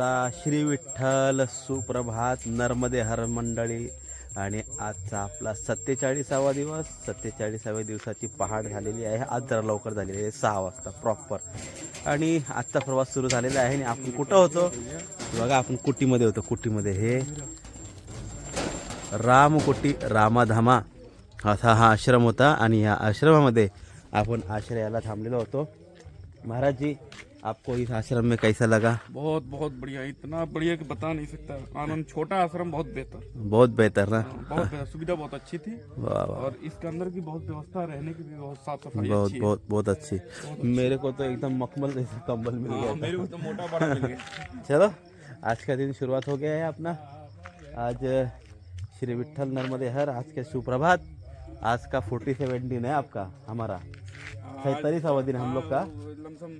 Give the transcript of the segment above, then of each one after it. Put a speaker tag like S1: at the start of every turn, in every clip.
S1: चला श्री विठ्ठल सुप्रभात नर्मदे हर मंडळी. आणि आजचा आपला सत्तेचाळीसावा दिवस सत्तेचाळीसाव्या दिवसाची पहाट झालेली आहे. आज जरा लवकर झालेली आहे सहा वाजता प्रॉपर आणि आजचा प्रवास सुरू झालेला आहे आणि आपण कुठं होतो? बघा आपण कुटीमध्ये होतो. कुटीमध्ये हे रामकोटी रामाधामा असा हा आश्रम होता. आणि या आश्रमामध्ये आपण आश्रयाला थांबलेलो होतो. महाराजजी आपको इस आश्रम में कैसा लगा?
S2: बहुत बहुत बढ़िया। इतना बढ़िया कि बता नहीं सकता। आनंद छोटा आश्रम बहुत बेहतर।
S1: बहुत बेहतर ना?
S2: बहुत बेहतर। सुविधा बहुत अच्छी थी। और इसके अंदर की बहुत व्यवस्था रहने की भी बहुत साफ़ सफ़ाई
S1: बहुत
S2: अच्छी
S1: बहुत बहुत अच्छी। मेरे को तो एकदम मखमल जैसा कंबल मिल गया
S2: हाँ, मेरे को तो मोटा बड़ा मिल गया।
S1: चलो आज का दिन शुरुआत हो गया है अपना। आज श्री विठल नर्मदे हर आज के सुप्रभात। आज का फोर्टी सेवन दिन है आपका हमारा। सैतालीसवा दिन हम लोग का।
S2: लमसम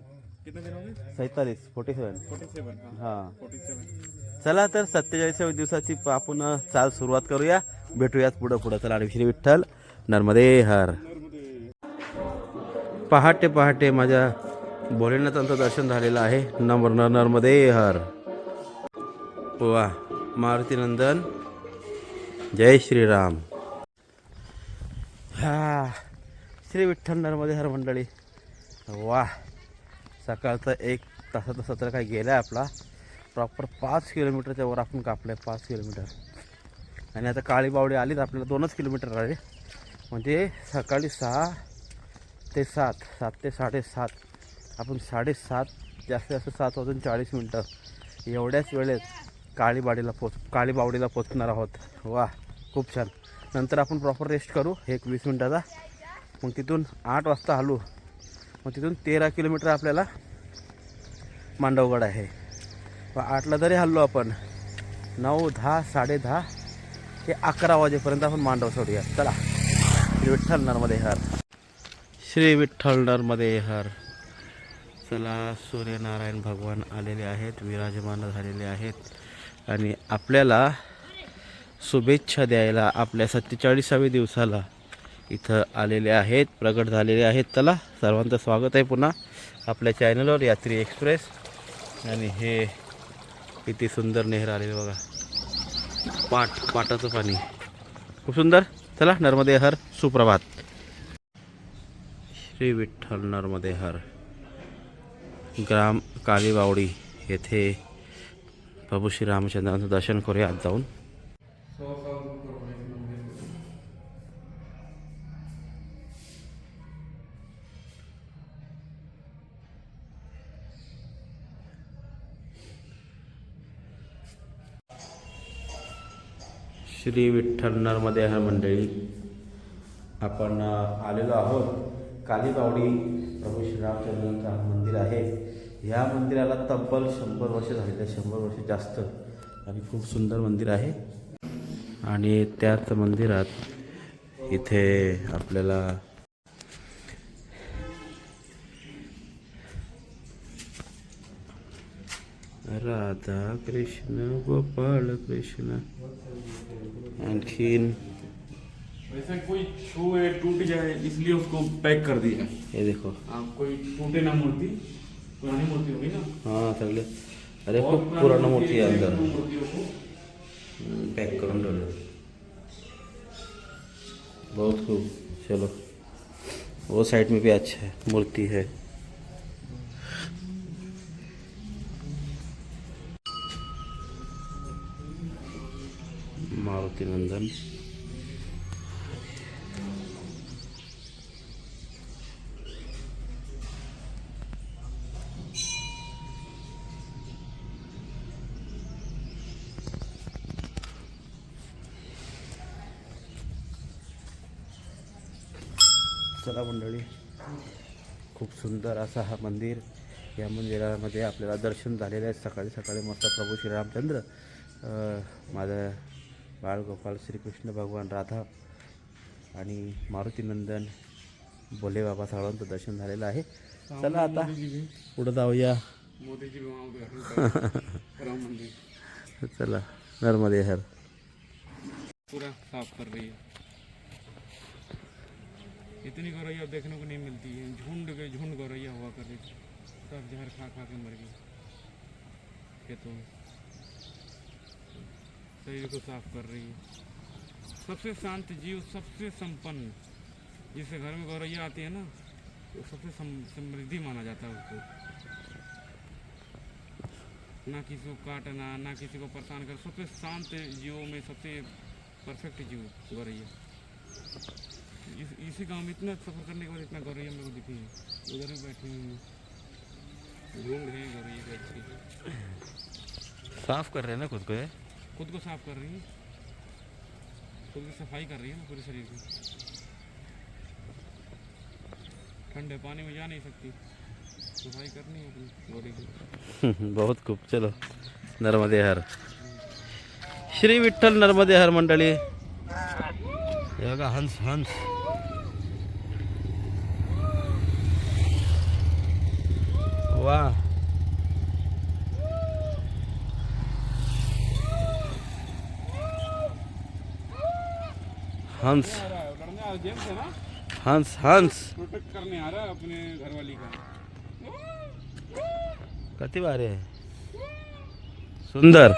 S2: कितने
S1: सैतालीस फोर्टी सेवन
S2: फोर्टी सेवन
S1: हां।
S2: फोर्टी सेवन
S1: चला तर सत्तेचाळीसाव्या दिवसाची आपण चाल सुरुवात करूया. भेटूयात पुढं पुढं. चला आणि श्री विठ्ठल नर्मदे हर. पहाटे पहाटे माझ्या भोलेनाथांचं दर्शन झालेलं आहे. नम्र नर्मदे हर. वा मारुतीनंदन जय श्रीराम. हा श्री विठ्ठल नर्मदे हर मंडळी. वा. सकाळचं एक तासाचं सत्र काय गेलं आहे आपला. प्रॉपर पाच किलोमीटरच्या वर आपण कापलं आहे पाच किलोमीटर. आणि आता काळी बावडी आलीच आपल्याला दोनच किलोमीटर आले. म्हणजे सकाळी सहा ते सात सात ते साडेसात. आपण साडेसात जास्तीत जास्त सात वाजून चाळीस मिनटं एवढ्याच वेळेत काळीबाडीला पोच काळीबावडीला पोचणार आहोत. वा खूप छान. नंतर आपण प्रॉपर रेस्ट करू एक वीस मिनटाचा. मग तिथून आठ वाजता हलू. मग तिथून तेरा किलोमीटर आपल्याला मांडवगड आहे. व आठला जरी हल्लो आपण. नऊ दहा साडे दहा ते अकरा वाजेपर्यंत आपण मांडव सोडूया चला. श्री विठ्ठल नर्मदे हर. श्री विठ्ठल नर्मदे हर. चला सूर्यनारायण भगवान आलेले आहेत विराजमान झालेले आहेत. आणि आपल्याला शुभेच्छा द्यायला आपल्या सत्तेचाळीसाव्या दिवसाला इथं आलेले आहेत प्रगट झालेले आहेत. चला सर्वांचं स्वागत आहे पुन्हा आपल्या चॅनलवर यात्री एक्सप्रेस आणि हे किती सुंदर नेहर आलेले बघा. पाट पाटाचं पाणी. खूप सुंदर. चला नर्मदे हर सुप्रभात. श्री विठ्ठल नर्मदे हर ग्राम कालीबावडी येथे प्रभू श्री रामचंद्रांचं दर्शन करूया. आज जाऊन. श्री विठ्ठल नर्मदे हर मंडळी. आपण आलेलो आहोत. कालीबावडी प्रभू श्रीरामचंद्रांचं मंदिर आहे. ह्या मंदिराला तब्बल शंभर वर्ष झालेलं आहे शंभर वर्ष जास्त आणि खूप सुंदर मंदिर आहे. आणि त्याच मंदिरात इथे आपल्याला राधा कृष्ण गोपाळ कृष्ण। आणखीन?
S2: वैसे कोई छुए टूट जाए इसलिए उसको पैक कर दिया
S1: हे। देखो।
S2: हाँ कोई टूटे ना मूर्ति पुरानी मूर्ति होगी ना?
S1: हाँ सगळे अरे
S2: बहुत
S1: पुराण मूर्ती
S2: है,
S1: अंदर।
S2: को।
S1: पैक करून ठेवलं बहुत खूब। चलो। वो साइड में भी अच्छा है मूर्ति है। मारुति नंदन चला मंडळी खूप सुंदर असा हा मंदिर या मंदिरामध्ये आपल्याला दर्शन झालेलं आहे. सकाळी सकाळी मस्त प्रभू श्रीरामचंद्र अं, माझं बाळगोपाल श्रीकृष्ण भगवान राधा आणि मारुतीनंदन भोले बाबा साळवांचं दर्शन झालेलं आहे. चला आता पुढं जाऊया. चला नर्मदे हर.
S2: पूरा साफ कर रही है. इतनी गौरैया देखने को नहीं मिलती है. झुंड के झुंड गौरैया हुआ कर रही सब जहर खा खा के मर गई. के तो शरीर को साफ़ कर रही है। सबसे शांत जीव सबसे संपन्न जिसके घर में गौरैया आती है ना तो सबसे समृद्धि माना जाता है उसको। ना किसी को काटना ना किसी को परेशान कर सबसे शांत जीवों में सबसे परफेक्ट जीव गौरैया। इस, इसी गाँव में इतना सफ़र करने के बाद इतना गौरैया मेरे को दिखी है। उधर भी बैठी हुई है। रही है गौरैया
S1: साफ़ कर रहे हैं ना खुद को ये?
S2: खुद को साफ़ कर रही है। खुद की सफ़ाई कर रही है ना पूरे शरीर की। ठंडे पानी में जा नहीं सकती। सफ़ाई करनी है अपनी बॉडी की।
S1: बहुत खूब चलो नर्मदे हर। श्री विठ्ठल नर्मदे हर मंडली। हंस हंस। हंस।
S2: आ रहा है लड़ने आ जेम्स है ना?
S1: हंस हंस।
S2: प्रोटेक्ट करने आ रहा है अपने घरवाली का।
S1: किती भारी आहे सुंदर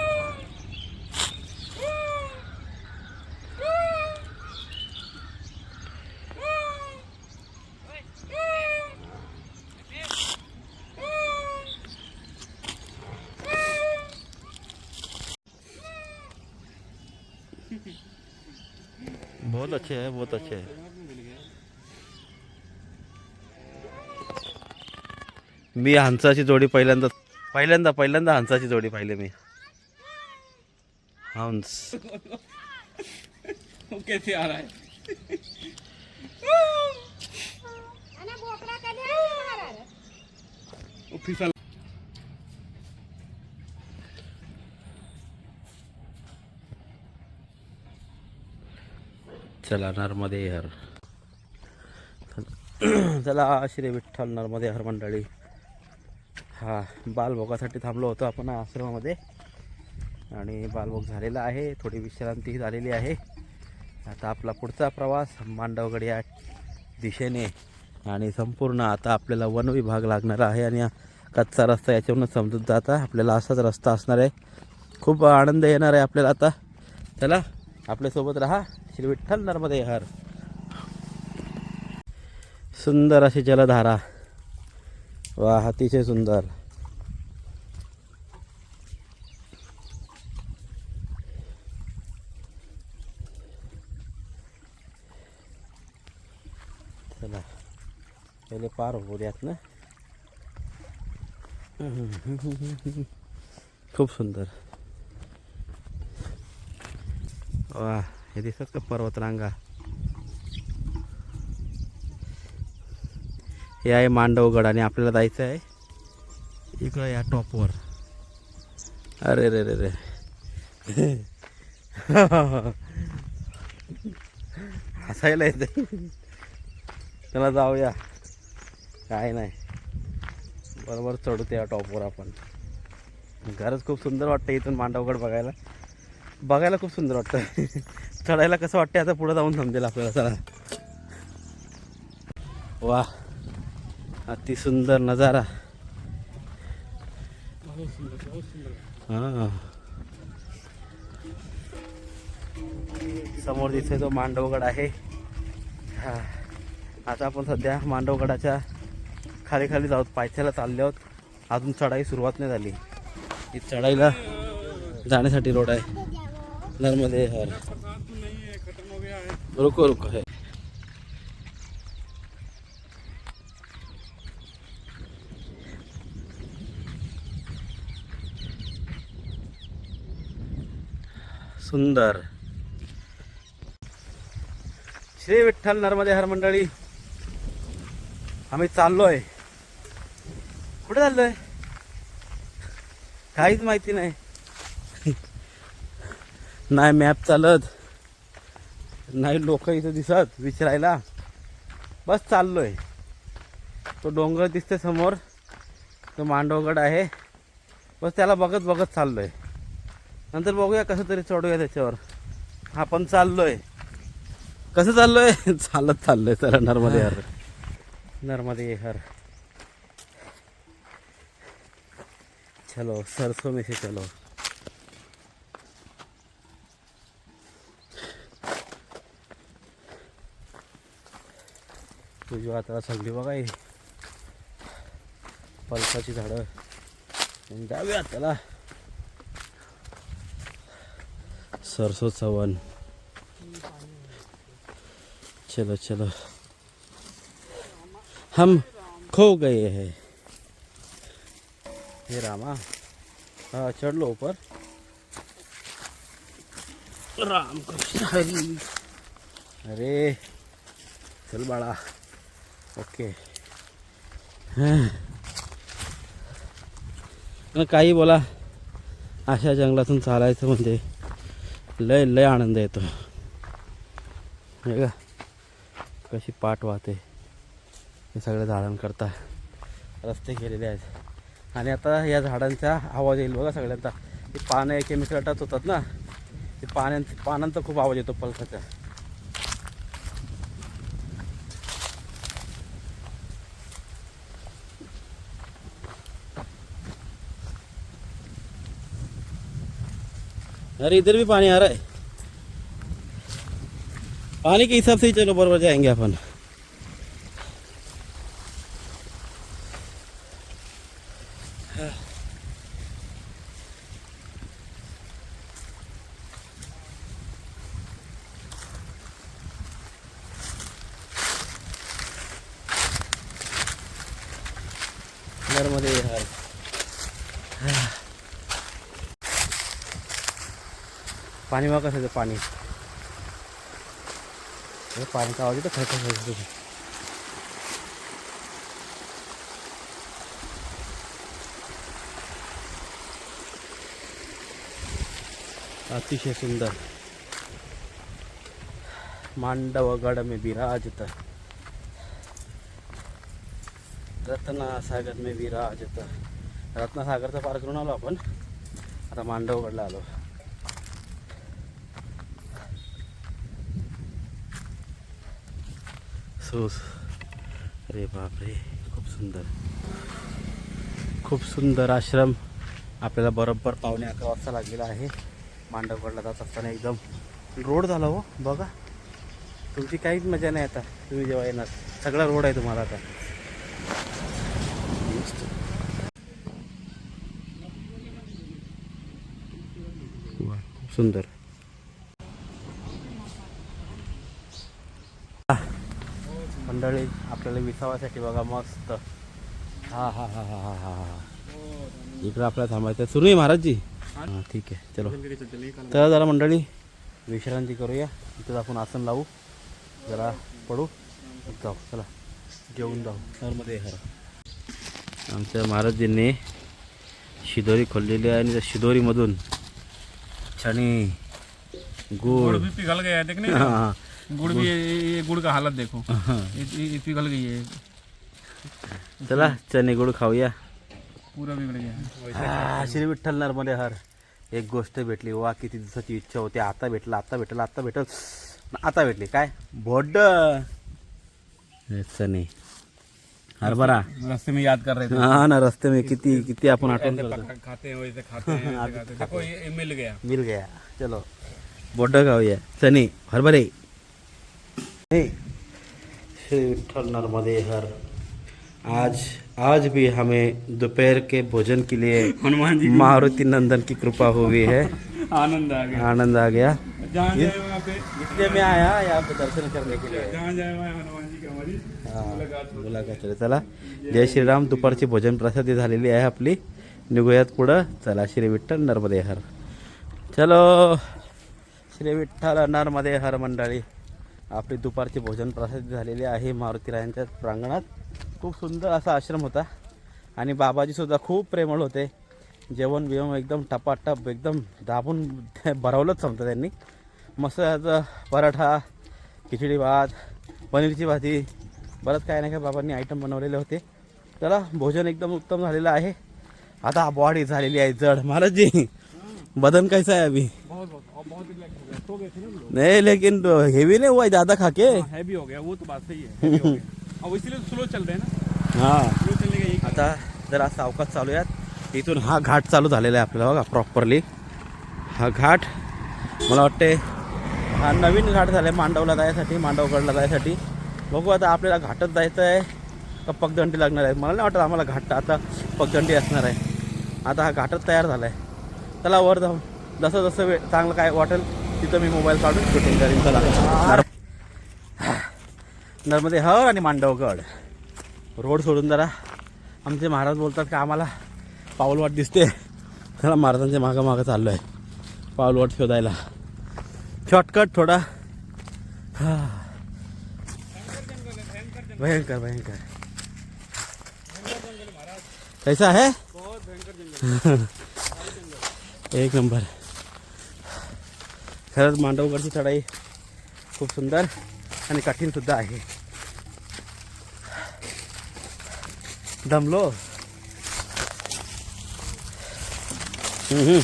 S1: बहुत अच्छे है बहुत अच्छे है
S2: मिल गया
S1: मी हंसाची जोडी पहिल्यांदा पहिल्यांदा पहिल्यांदा हंसाची जोडी पाहिली मी. हंस. चला नर्मदे हर. चला श्री विठ्ठल नर्मदे हर मंडळी. हा बालभोगासाठी थांबलो होतो आपण आश्रमामध्ये. आणि बालभोग झालेला आहे थोडी विश्रांतीही झालेली आहे. आता आपला पुढचा प्रवास मांडवगड या दिशेने. आणि संपूर्ण आता आपल्याला वन विभाग लागणार आहे आणि कच्चा रस्ता याच्यावरून समजून जाता. आपल्याला असाच रस्ता असणार आहे. खूप आनंद येणार आहे आपल्याला आता. चला आपल्यासोबत राहा. श्री विठ्ठल नर्मदे हर. सुंदर अशी जलधारा. वा अतिशय सुंदर. चला पहिले पार होऊ द्यात ना. खूप सुंदर. वा हे दिसत का पर्वतरांगा? हे आहे मांडवगड आणि आपल्याला जायचं आहे इकडं या टॉपवर अरे रे रे रे. हसायला येते चला जाऊया. काय नाही. बरोबर चढतो या टॉपवर आपण. खरंच खूप सुंदर वाटतं इथून मांडवगड बघायला. बघायला खूप सुंदर वाटतं. चढायला कसं वाटतं आता पुढे जाऊन समजेल आपल्याला. चला. वा. अति सुंदर नजारा. हां. समोर दिसतोय तो मांडवगड आहे. हा. आता आपण सध्या मांडवगडाच्या खाली खाली जाऊत पायथ्याला चालले आहोत. अजून चढाई सुरुवात नाही झाली. ही चढाईला जाण्यासाठी रोड आहे. नर्मदे हर रुको रुको आहे सुंदर. श्री विठ्ठल नर्मदे हर मंडळी आम्ही चाललोय. कुठे चाललोय? काहीच माहिती नाही. नाही मॅप चालत नाही लोक इथं दिसत विचारायला. बस चाललोय. तो डोंगर दिसते समोर तो मांडवगड आहे. बस त्याला बघत बघत चाललोय. नंतर बघूया कसं तरी चढूया त्याच्यावर. आपण चाललोय. कसं चाललोय? चालत चाललोय चला नर्मदे हर नर्मदे हर चलो सरसो में से चलो. तुझी आता सगळी बघा पलसाची झाडं. आणि जाऊया त्याला. सरसों चवन चलो चलो। हम खो गए हैं। हे रामा। हाँ चढ़ लो ऊपर। राम कृष्ण हरी। अरे चल बाळा ओके। काही बोला। अशा जंगलातून चालायचं म्हणजे। लय लय आनंद येतो. हे का कशी पाठ वाहते. हे सगळ्या झाडांकरता रस्ते केलेले आहेत. आणि आता या झाडांचा आवाज येईल बघा सगळ्यांचा. ते पानं केमिकल टच होतात ना. ते पाण्यां पानांचा खूप आवाज येतो पलकाचा अरे इधर भी पानी आ रहा है। पानी के हिसाब से ही चलो बरबर जाएंगे अपन नर्मदे हर पाणी बघा कसं येतं पाणी. हे पाण्याचा आवाज येतो खरखर खरखर. अतिशय सुंदर. मांडवगड में विराजत. रत्नासागर में विराजत. रत्नासागरचा पार करून आलो आपण. आता मांडवगडला आलो. सोस अरे बापरे खूप सुंदर. खूप सुंदर आश्रम आपल्याला बरोबर पावणे अकरा वाजता लागलेला आहे. मांडवगडला जात असताना एकदम रोड झाला हो बघा. तुमची काहीच मजा नाही आता तुम्ही जेव्हा येणार. सगळा रोड आहे तुम्हाला आता. खूप सुंदर. मंडळी आपल्याला विसावासाठी बघा मस्त. हा हा हा हा हा हा. हा इकडं आपल्याला थांबायचं सुरू आहे महाराजजी? हां. ठीक आहे. चलो. तर जरा मंडळी विश्रांती करूया. इथं आपण आसन लावू. जरा पडू. जाऊ चला. जेवून जाऊ. हर. आमच्या महाराजजींनी शिदोरी खोललेली आहे आणि त्या शिदोरीमधून छानी
S2: गुड़ हाँ, गुड़ भी ये, ये गुड़ का हालत देखो।
S1: हाँ।
S2: ये, पिघल गई है।
S1: चला चणे गुड खाऊया
S2: पूरा बिगड़ गया। है
S1: श्री विठ्ठल नर्मदे हर। एक गोष्ट भेटली वा किती दिवसाची इच्छा होती आता भेटलं आता भेटलं आता भेटल आता भेटली काय? बोड चणे हरभरा.
S2: रास्ते में याद कर रहे थे।
S1: हा ना रस्ते में किती किती आपण
S2: पक- खाते हैं वैसे खाते हैं हैं। देखो ये, मिल गया।
S1: मिल गया चलो. बोड खाऊया. चणे हरभरे. हे, श्री विठल नर्मदे हर। आज आज भी हमें दोपहर के भोजन के लिए
S2: हनुमान जी
S1: मारुति नंदन की कृपा हुई है।
S2: आनंद आ गया।
S1: आनंद आ गया। इसलिए मैं आया यहाँ पे दर्शन करने के लिए। हा,
S2: मुलाकात.
S1: चला जय श्रीराम दुपारची भोजन प्रसादी झालेली आहे आपली। निघूयात पुढं. चला श्री विठ्ठल नर्मदे हर। चलो श्री विठ्ठल नर्मदे हर मंडळी. आपली दुपारचे भोजन प्रसाद झालेले आहे मारुतीरायांच्या प्रांगणात. खूप सुंदर असा आश्रम होता. आणि बाबाजीसुद्धा खूप प्रेमळ होते. जेवण बिवण एकदम टपाटप एकदम दाबून भरवलंच समजा त्यांनी. मस्त याचं पराठा खिचडी भात पनीरची भाजी बरंच काय नाही काय बाबांनी आयटम बनवलेले होते. चला भोजन एकदम उत्तम झालेलं आहे. आता बॉडी झालेली आहे जड. महाराजजी बदन कैसा आहे अभी? नहीं लेकिन हेवी नहीं हुआ ज़्यादा खा के?
S2: हैवी हो गया वो तो बात सही है हो अब इसीलिए स्लो चल रहे हैं ना।
S1: हाँ। आता जरा सावकाश चालूयात इथून हा घाट चालू झालेला आहे आपल्याला बघा प्रॉपरली हा घाट मला वाटते हा नवीन घाट झाला आहे मांडवला जायसाठी मांडवगडला जायसाठी. बघू आता आपल्याला घाटात जायचं आहे का पगदंडी लागणार आहे? मला नाही वाटत आम्हाला घाट आता पगदंडी असणार आहे. आता हा घाटच तयार झाला आहे चला वर जाऊन जसं जसं वेळ चांगलं काय वाटेल तिथं मी मोबाईल काढून शूटिंग करीन. चला. नर- नर्मदे हर आणि मांडवगड. रोड सोडून जरा आमचे महाराज बोलतात का आम्हाला पाऊलवाट दिसते. चला महाराजांच्या मागं मागं चाललो आहे पाऊलवाट शोधायला. शॉर्टकट थोडा. भयंकर भयंकर. कैसा है? एक नंबर. खरंच मांडवगडची चढाई खूप सुंदर आणि कठीण सुद्धा आहे. दमलो. हम्म.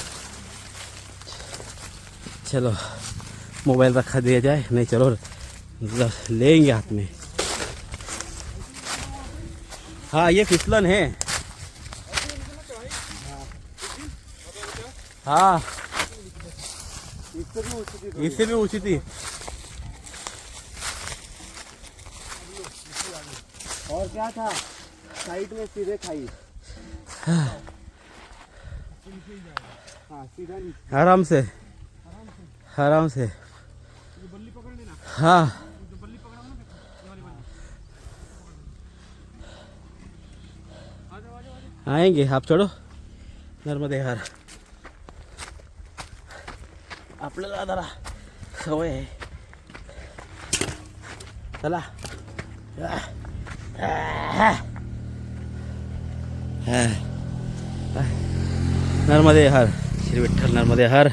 S1: चलो मोबाइल रखा दिया जाए, नहीं चलो लेंगे हाथ में. हाँ ये फिसलन है. हाँ. इससे भी ऊँची थी।
S3: और क्या था? साइड में सीधे खाई। हाँ सीधा
S1: आराम से। आराम से। हाँ। आएँगे आप चढ़ो। नर्मदे हार। आपल्याला जरा सवय आहे. चला. नर्मदे हर. श्री विठ्ठल नर्मदे हर.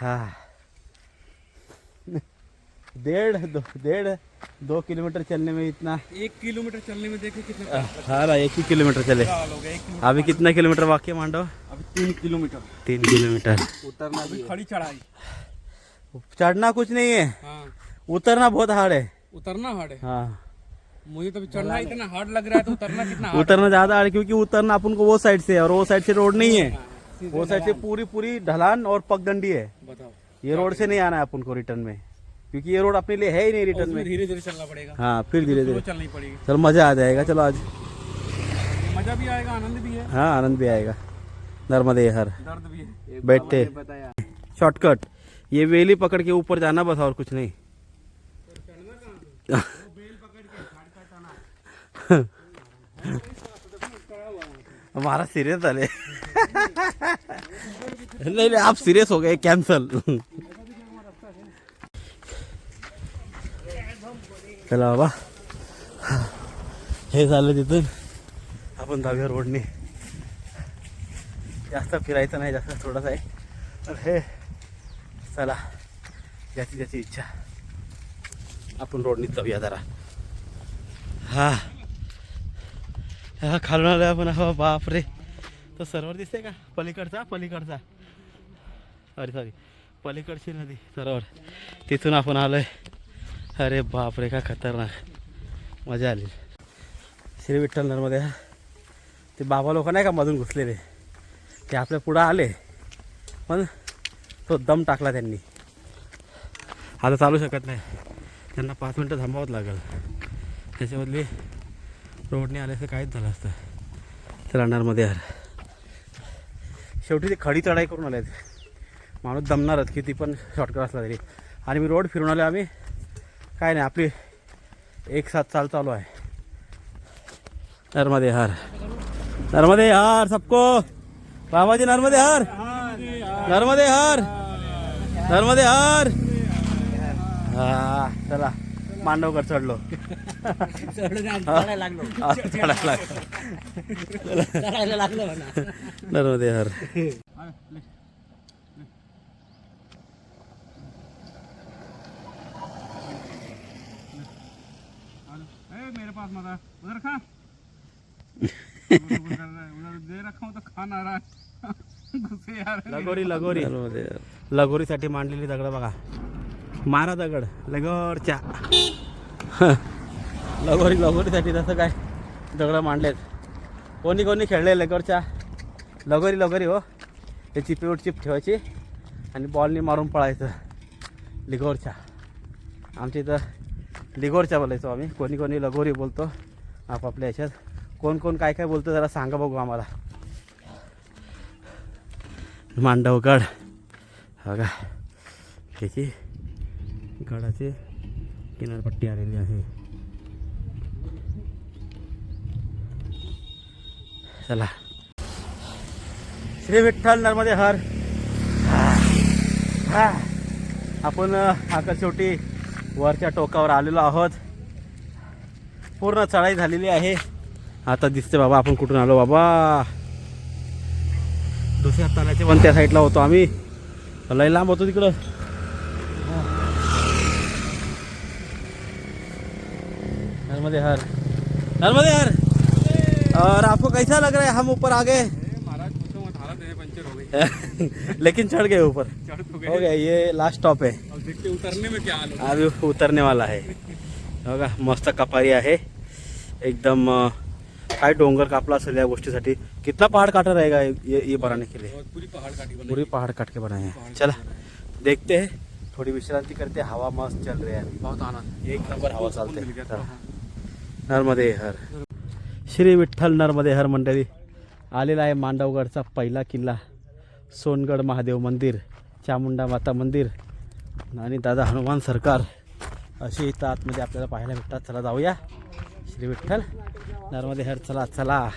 S1: हा. देड दो देड दो किलोमीटर चलने में इतना?
S2: एक किलोमीटर चलने में देखिए कितने
S1: हाँ ना एक ही किलोमीटर चले।
S2: हो
S1: अभी कितना किलोमीटर बाकी है मांडव
S2: अभी तीन किलोमीटर।
S1: तीन किलोमीटर।
S3: उतरना भी
S2: अभी खड़ी चढ़ाई।
S1: चढ़ना कुछ नहीं है।
S2: हाँ।
S1: उतरना बहुत हार्ड है।
S2: उतरना हार्ड है।
S1: हाँ।
S2: मुझे तो चढ़ना इतना हार्ड लग रहा है तो उतरना कितना
S1: उतरना ज़्यादा हार्ड है, क्योंकि उतरना अपन को वो साइड से और वो साइड से रोड नहीं है। वो साइड से पूरी पूरी ढलान और पगडंडी है।
S2: है? बताओ।
S1: ये रोड से नहीं आना है अपन को रिटर्न में। क्योंकि ये रोड अपने लिए है ही नहीं रिटर्न में।
S2: धीरे धीरे चलना पड़ेगा।
S1: हाँ फिर धीरे धीरे।
S2: चलनी पड़ेगी।
S1: चलो मज़ा आ जाएगा चलो आज।
S2: मज़ा भी आएगा आनंद भी है।
S1: हाँ आनंद भी आएगा। नर्मदे हर।
S2: दर्द भी है।
S1: बैठते शॉर्टकट। ये वेली पकड़ के ऊपर जाना बस और कुछ नहीं। हमारा सीरियस झाले नहीं नहीं आप सीरियस हो गए कैंसल चला बाबा. हे झालं तिथून. आपण दहाव्या रोडने. जास्त फिरायचं नाही जास्त थोडंसं आहे. तर हे चला. ज्याची ज्याची इच्छा. आपण रोडनी जाऊया जरा. हा. हा खालून आलो आपण. हा बापरे. तो सरोवर दिसते का? पलीकडचा पलीकडचा. सॉरी सॉरी पलीकडची नदी सरोवर. तिथून आपण आलोय. अरे बापरे का खतरनाक. मजा आली. श्री विठ्ठल नर्मदे ते बाबा लोक नाही का मधून घुसलेले? ते आपल्या पुढं आले पण तो दम टाकला त्यांनी. आता चालू शकत नाही. त्यांना पाच मिनटं थांबावंच लागेल. त्याच्यामधली रोडने आल्याचं काहीच झालं असतं. चला नर्मदे यार शेवटी ते खडी चढाई करून आले माणूस दमणारच किती पण शॉर्टकट असला तरी. आणि मी रोड फिरून आलो आम्ही काय नाही आपली एक साथ चाल चालू आहे. नर्मदे हार. नर्मदे हार सबको. बाबाजी नर्मदे हार. नर्मदे हार. नर्मदे हार. हा चला. मांडवकर चढलो.
S3: चढायला लागलो.
S1: नर्मदे हार.
S2: मेरे। उधर खा. उधर दे रखा हूँ तो खा ना रहा है। गुस्से आ रहे हैं।
S1: लगोरी लगोरी लगोरीसाठी मांडलेली दगड बघा. मारा दगड. लगोरच्या. लगोरी लगोरीसाठी तसं काय दगडं मांडलेत. कोणी कोणी खेळले लगोरच्या? लगोरी लगोरी हो. ते चिपीवर चिप ठेवायची आणि बॉलनी मारून पळायचं. लिगोरच्या. आमच्या इथं लिगोरच्या बोलायचो आम्ही. कोणी कोणी लगोरी बोलतो. आपापल्या ह्याच्यात कोण कोण काय काय बोलतो जरा सांगा बघू आम्हाला. मांडवगड. हा का त्याची गडाची किनारपट्टी आलेली आहे. चला. श्री विठ्ठल नर्मदे हर. हा. आपण अ, आता शेवटी वरच्या टोकावर आलेलो आहोत. पूर्ण चढाई झालेली आहे. आता दिसते बाबा आपण कुठून आलो बाबा? दुसऱ्या तालाच्या पण त्या साईडला होतो आम्ही. लय लांब होतो तिकडं. नर्मदे हर. नर्मदे हर! और आपको कैसा लग रहा है हम ऊपर आ गए
S2: है गई।
S1: लेकिन चढ़ गए ऊपर। हो गया ये लास्ट स्टॉप है।
S2: उतरने में क्या
S1: अभी उतरने वाला है। बघा मस्त कपारी आहे. एकदम काय डोंगर कापला असेल या गोष्टीसाठी. कितना पहाड़ काटा रहेगा ये ये बनाने के लिए?
S2: पूरी पहाड़ काटी बनी
S1: पूरी पहाड़ काट के बनाए हैं। चला देखते हैं। थोड़ी विश्रांति करते हवा मस्त चल रही है।
S2: बहुत आनंद.
S1: एक नंबर हवा चालते. नर्मदे हर श्री विठ्ठल नर्मदे हर मंडळी आलेला आहे मांडवगडचा पहिला किल्ला. सोनगड महादेव मंदिर चामुंडा माता मंदिर आणि दादा हनुमान सरकार असे इथं आतमध्ये आपल्याला पाहायला भेटतात. चला जाऊया. श्री विठ्ठल. नर्मदे हर चला चला.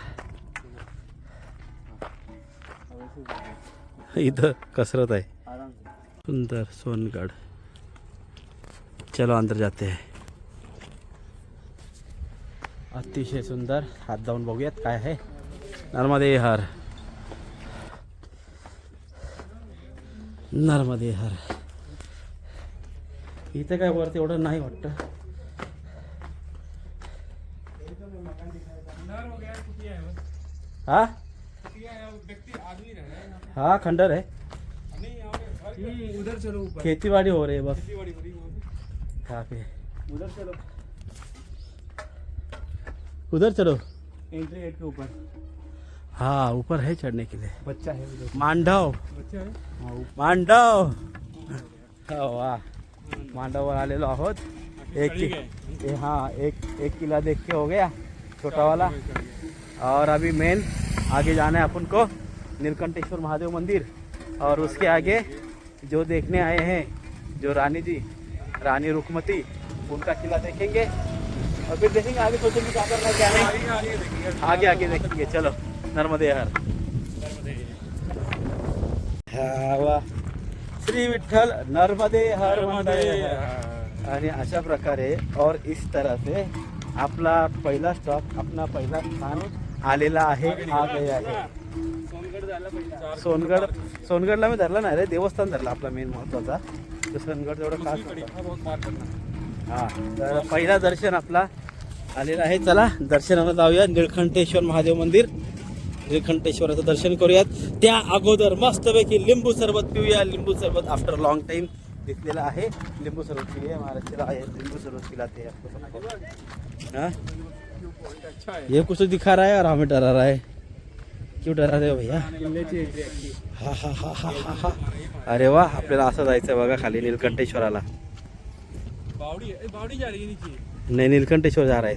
S1: इथं कसरत आहे. सुंदर सोनगड. चलो अंदर जाते अतिशय सुंदर. हात जाऊन बघूयात काय आहे. नर्मदे हर. नर्मदे हर. इथं काय वरती एवढं नाही वाटतं. हा?
S2: हैं
S1: खंडर है
S2: उधर चलो
S1: हो है बस
S2: खेती बाड़ी हो रही है वहाँ
S1: यहाँ पे
S2: उधर चलो.
S1: उधर चलो
S2: एंट्री गेट के ऊपर
S1: हाँ ऊपर है चढ़ने के लिए.
S2: बच्चा है
S1: मांडव.
S2: बच्चा है?
S1: मांडव. हो वा मांडववर आलेलो आहोत। एक
S2: चढ़ी
S1: कि- ए, हाँ एक एक किला देख के हो गया छोटा वाला। और अभी मेन आगे जाना है अपन को नीलकंठेश्वर महादेव मंदिर। और उसके आगे जो देखने आए हैं जो रानी जी रानी रुकमती उनका किला देखेंगे। और फिर देखेंगे आगे सोचेंगे क्या करना है, क्या नहीं।
S2: आगे आगे
S1: देखेंगे चलो नर्मदे हर। हा वा श्री विठ्ठल नर्मदे हर. हर. आणि अशा प्रकारे और इस तरह से आपला पहिला स्टॉप अपना पहिला स्थान आलेला आहे आ गया आहे.
S2: सोनगड
S1: सोनगडला मी धरला नाही रे देवस्थान धरला आपला मेन महत्त्वाचा. तर सोनगड तेवढं खास.
S2: हा
S1: हा तर पहिला दर्शन आपला आलेला आहे. चला दर्शनाला जाऊया. निळकंठेश्वर महादेव मंदिर. निळकंठेश्वराचं दर्शन करूयात. त्या अगोदर मस्तपैकी लिंबू सरबत पिऊया. लिंबू सरबत आफ्टर लॉंग टाइम दिसलेला आहे. लिंबू सरबत पिऊया. महाराष्ट्राला आहे. लिंबू सरबत
S2: अच्छा है?
S1: ये कुछ तो दिखा रहा है और हमें डरा रहा है क्यों डरा रहे हो भैया? हा हा हा हा हा हा. अरे वा आपल्याला असं जायचं बघा खाली नीलकंठेश्वराला. नाही नीलकंठेश्वर जा रहा है